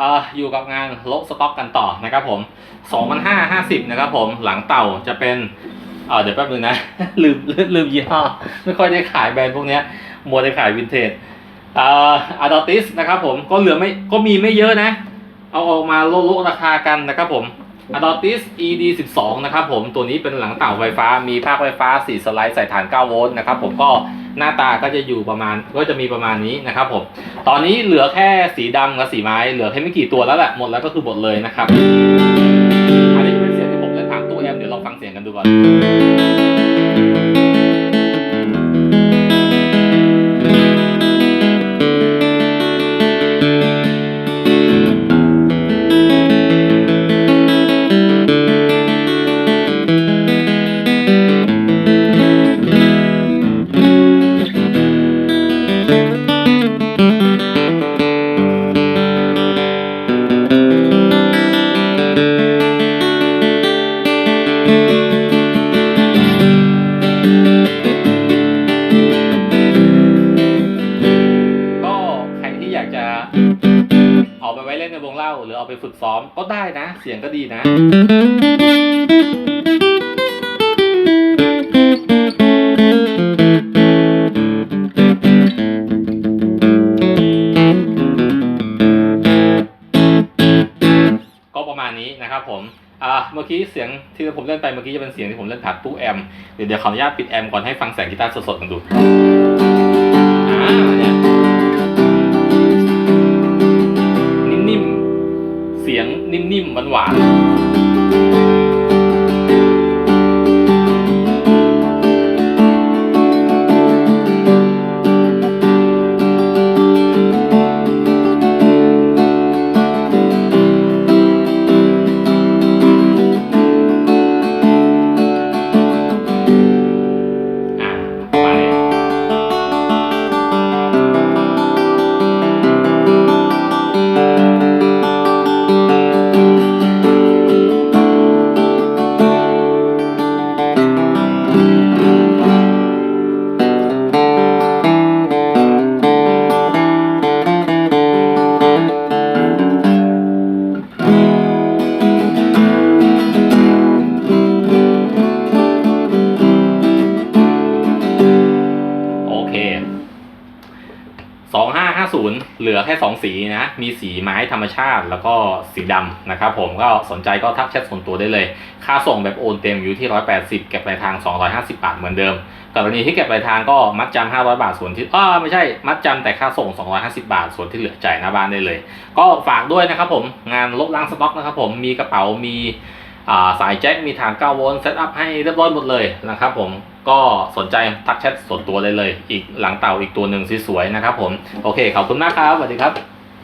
ออยู่กับงานลกสต็อกกันต่อนะครับผม2,550นะครับผมหลังเต่าจะเป็นเเดี๋ยวแป๊บนึงนะ ลืมลืมลืมยี่ห้อไม่ค่อยได้ขายแบรนด์พวกนี้มัวได้ขายวินเทจอ่ออะดอติสนะครับผมก็เหลือไม่ก็มีไม่เยอะนะ เอาออกมาโลโลราคากันนะครับผม Adotis ED 12นะครับผมตัวนี้เป็นหลังเต่าไฟฟ้ามีภาคไฟฟ้า4สไลด์ใส่ฐาน 9 โวลต์นะครับผมก็ หน้าตาก็จะอยู่ประมาณก็จะมีประมาณนี้นะครับผมตอนนี้เหลือแค่สีดำกับสีไม้เหลือแค่ไม่กี่ตัวแล้วแหละหมดแล้วก็คือหมดเลยนะครับอันนี้เป็นเสียงที่ผมเล่นผ่ามตู้แอมเดี๋ยวลองฟังเสียงกันดูก่อน เอาไปเล่นในวงเล่า หรือเอาไปฝึกซ้อมก็ได้นะ เสียงก็ดีนะ ก็ประมาณนี้นะครับผมอ่าเมื่อกี้เสียงที่ผมเล่นไปเมื่อกี้จะเป็นเสียงที่ผมเล่นผ่านตู้แอมเดี๋ยวเดี๋ยวขออนุญาตปิดแอมก่อนให้ฟังแสงกีตาร์สดๆกันดู สองห้าห้าศูนย์เหลือแค่สองสีนะ มีสีไม้ธรรมชาติแล้วก็สีดำนะครับผมก็สนใจก็ทักแชทส่วนตัวได้เลย ค่าส่งแบบโอนเต็มอยู่ที่ร้อยแปดสิบเก็บปลายทางสองร้อยห้าสิบาทเหมือนเดิม กรณีที่เก็บปลายทางก็มัดจำห้าร้อยบาทส่วนที่อ้าไม่ใช่ มัดจำแต่ค่าส่งสองร้อยห้250 บาทส่วนที่เหลือจ่ายหน้าบ้านได้เลย ก็ฝากด้วยนะครับผมงานลบล้างสต็อกนะครับผมมีกระเป๋ามี สายแจ็คมีฐาน9โวลต์เซตอัพให้เรียบร้อยหมดเลยนะครับผมก็สนใจทักแชทส่วนตัวได้เลย อีกหลังเต่าอีกตัวหนึ่งสวยๆนะครับผม โอเคขอบคุณมากครับสวัสดีครับ